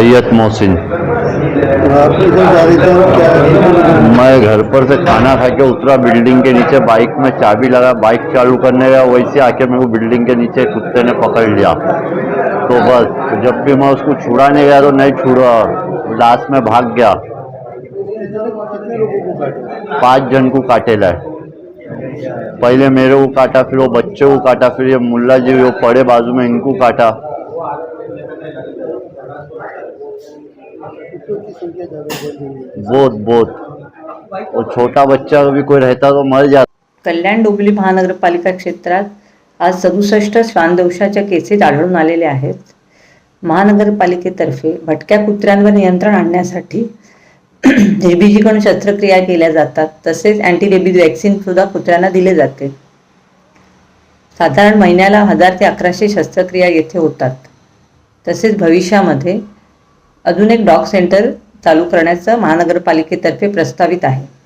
सैयद मोहसिन। मैं घर पर से खाना खा के उतरा, बिल्डिंग के नीचे बाइक में चाबी लगा, बाइक चालू करने गया, वैसे आके मेरे को बिल्डिंग के नीचे कुत्ते ने पकड़ लिया। तो बस, जब भी मैं उसको छुड़ाने गया तो नहीं छुड़ा लास्ट में भाग गया। काटा पाँच जन को काटेला है पहले मेरे को काटा, फिर वो बच्चे को काटा, फिर ये मुल्ला जी, वो पड़े बाजू में इनको काटा। बहुत बहुत और छोटा बच्चा भी कोई रहता तो मर जाता। कल्याण डोंबिवली महानगरपालिका क्षेत्रात आज सदुसष्ट श्वानदोषाच्या केसेस आढळून आलेल्या आहेत. महानगरपालिकेतर्फे भटक्या कुत्र्यांवर नियंत्रण आणण्यासाठी रेबीजीकडून शस्त्रक्रिया केल्या जातात तसेच अँटी रेबीज वॅक्सिन सुद्धा कुत्र्यांना दिले जाते. साधारण महिन्याला हजार ते अकराशे शस्त्रक्रिया येथे होतात. तसेच भविष्यामध्ये अजून एक डॉग सेंटर चालू करण्याचं महानगरपालिकेतर्फे प्रस्तावित आहे.